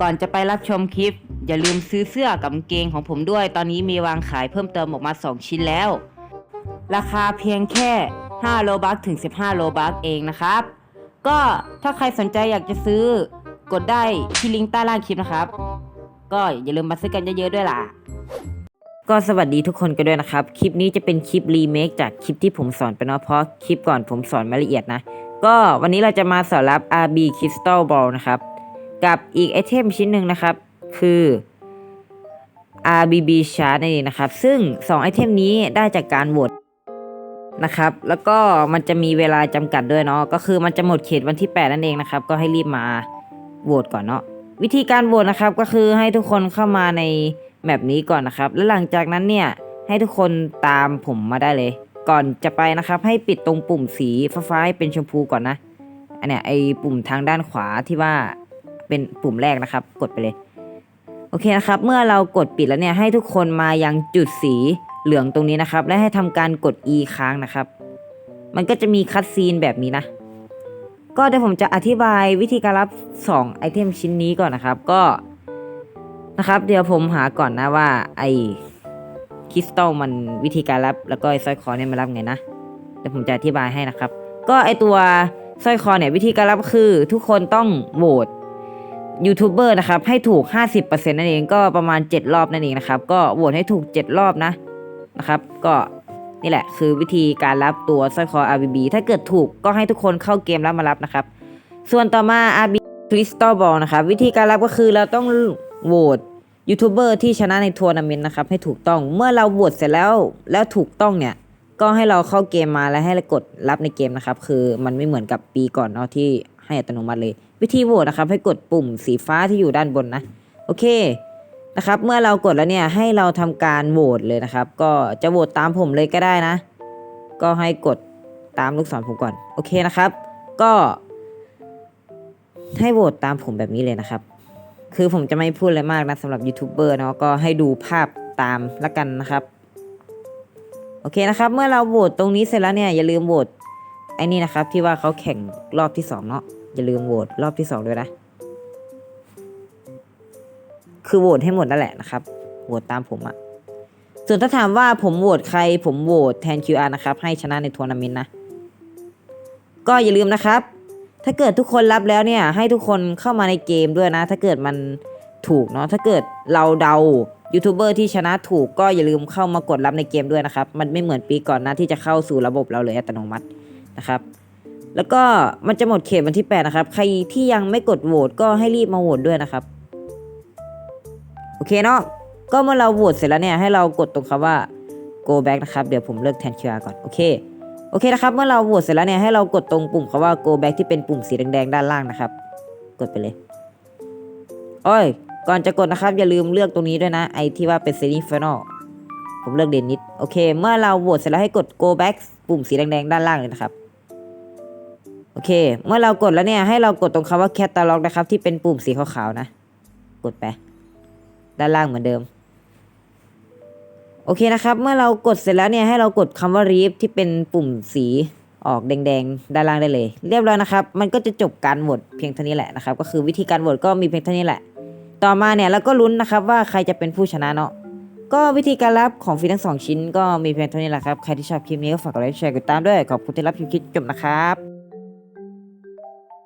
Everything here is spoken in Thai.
ก่อนจะไปรับชมคลิป อย่าลืมซื้อเสื้อกับเกงของผมด้วย ตอนนี้มีวางขายเพิ่มเติมออกมา 2 ชิ้นแล้ว ราคาเพียงแค่ 5 โลบัคถึง 15 โลบัคเองนะครับ ก็ถ้าใครสนใจอยากจะซื้อกดได้ที่ลิงก์ใต้ล่างคลิปนะครับ ก็อย่าลืมมาซื้อกันเยอะๆด้วยล่ะ ก็สวัสดีทุกคนกันด้วยนะครับ คลิปนี้จะเป็นคลิปรีเมคจากคลิปที่ผมสอนไปเนาะเพราะคลิปก่อนผมสอนมาละเอียดนะ ก็วันนี้เราจะมาสอนรับ RB Crystal Ball นะครับ กับอีกไอเทมชิ้นหนึ่งนะครับ คือ RBB Chart นั่นเองนะครับ ซึ่ง 2 ไอเทมนี้ได้จากการโหวตนะครับ แล้วก็มันจะมีเวลาจำกัดด้วยเนาะ ก็คือมันจะหมดเขตวันที่ 8 นั่นเองนะครับ ก็ให้รีบมาโหวตก่อนเนาะ วิธีการโหวตนะครับ ก็คือให้ทุกคนเข้ามาในแมปนี้ก่อนนะครับ แล้วหลังจากนั้นเนี่ย ให้ทุกคนตามผมมาได้เลย ก่อนจะไปนะครับ ให้ปิดตรงปุ่มสีฟ้าๆให้เป็นชมพูก่อนนะ อันเนี้ยไอปุ่มทางด้านขวาที่ว่า เป็นปุ่มแรกนะครับ กดไปเลย โอเคนะครับ เมื่อเรากดปิดแล้วเนี่ยให้ทุกคนมายังจุดสีเหลืองตรงนี้นะครับ และให้ทำการกด E ค้างนะครับ มันก็จะมีคัดซีนแบบนี้นะ ก็เดี๋ยวผมจะอธิบายวิธีการรับ 2 ไอเทมชิ้นนี้ก่อนนะครับ ก็นะครับ เดี๋ยวผมหาก่อนนะว่าไอคริสตัลมันวิธีการรับแล้วก็ไอสร้อยคอเนี่ยมันรับไงนะเดี๋ยวผมจะอธิบายให้นะครับ ก็ไอตัวสร้อยคอเนี่ยวิธีการรับคือทุกคนต้องโหวต ยูทูบเบอร์นะครับให้ถูก 50%นั่นเองก็ประมาณ 7 รอบนั่นเองนะครับ ก็โหวตให้ถูก 7 รอบนะนะครับ ก็นี่แหละคือวิธีการรับตัวสร้อยคอ RBB ถ้าเกิดถูกก็ให้ทุกคนเข้าเกมแล้วมารับนะครับ ส่วนต่อมา RB Crystal Ball นะครับ วิธีการรับก็คือเราต้องโหวตยูทูบเบอร์ที่ชนะในทัวร์นาเมนต์นะครับให้ถูกต้องเมื่อเราโหวตเสร็จแล้วแล้วถูกต้องเนี่ยก็ให้เราเข้าเกมมาแล้วให้เรากดรับในเกมนะครับ คือมันไม่เหมือนกับปีก่อนเนาะที่ ให้อัตโนมัติเลย วิธีโหวตนะครับ ให้กดปุ่มสีฟ้าที่อยู่ด้านบนนะ โอเคนะครับ เมื่อเรากดแล้วเนี่ยให้เราทำการโหวตเลยนะครับ ก็จะโหวตตามผมเลยก็ได้นะ ก็ให้กดตามลูกศรผมก่อน โอเคนะครับ ก็ ให้โหวตตามผมแบบนี้เลยนะครับ คือผมจะไม่พูดอะไรมากนะสำหรับยูทูบเบอร์เนาะก็ให้ดูภาพตามละกันนะครับ โอเคนะครับ เมื่อเราโหวตตรงนี้เสร็จแล้วเนี่ยอย่าลืมโหวตไอ้นี่นะครับที่ว่าเขาแข่งรอบที่สองเนาะ อย่าลืมโหวตรอบที่สองด้วยนะ คือโหวตให้หมดนั่นแหละนะครับ โหวตตามผมอะส่วนถ้าถามว่าผมโหวตใคร ผมโหวตแทน QR นะครับ ให้ชนะในทัวร์นาเมนต์นะ ก็อย่าลืมนะครับ ถ้าเกิดทุกคนรับแล้วเนี่ย ให้ทุกคนเข้ามาในเกมด้วยนะ ถ้าเกิดมันถูกเนาะ ถ้าเกิดเราเดายูทูบเบอร์ที่ชนะถูกก็อย่าลืมเข้ามากดรับในเกมด้วยนะครับ มันไม่เหมือนปีก่อนนะที่จะเข้าสู่ระบบเราเลยอัตโนมัตินะครับ แล้วก็มันจะหมดเขตวันที่ 8 นะครับ ใครที่ยังไม่กดโหวตก็ให้รีบมาโหวตด้วยนะครับ โอเคเนาะก็เมื่อเราโหวตเสร็จแล้วเนี่ยให้เรากดตรงคำว่า go back นะครับเดี๋ยวผมเลือกแทน QR ก่อนโอเคโอเคนะครับเมื่อเราโหวตเสร็จแล้วเนี่ยให้เรากดตรงปุ่มคำว่า go back ที่เป็นปุ่มสีแดงๆด้านล่างนะครับ กดไปเลยโอ้ยก่อนจะกดนะครับ อย่าลืมเลือกตรงนี้ด้วยนะ ไอที่ว่าเป็น semi final ผมเลือกเดนนิดโอเค เมื่อเราโหวตเสร็จแล้วให้กด go back ปุ่มสีแดงๆด้านล่างเลยนะครับ โอเค เมื่อเรากดแล้วเนี่ยให้เรากดตรงคำว่า catalog นะครับ ที่เป็นปุ่มสีขาวๆนะ กดไป ด้านล่างเหมือนเดิม โอเคนะครับ เมื่อเรากดเสร็จแล้วเนี่ยให้เรากดคำว่า read ที่เป็นปุ่มสีออกแดงๆ ด้านล่างได้เลย เรียบร้อยนะครับ มันก็จะจบการโหวตเพียงเท่านี้แหละนะครับ ก็คือวิธีการโหวตก็มีเพียงเท่านี้แหละ ต่อมาเนี่ยเราก็ลุ้นนะครับว่าใครจะเป็นผู้ชนะเนาะ ก็วิธีการรับของฟรีทั้งสองชิ้นก็มีเพียงเท่านี้แหละครับ ใครที่ชอบคลิปนี้ก็ฝากกดไลค์แชร์กดติดตามด้วย ขอบคุณที่รับชมคลิปจบนะครับ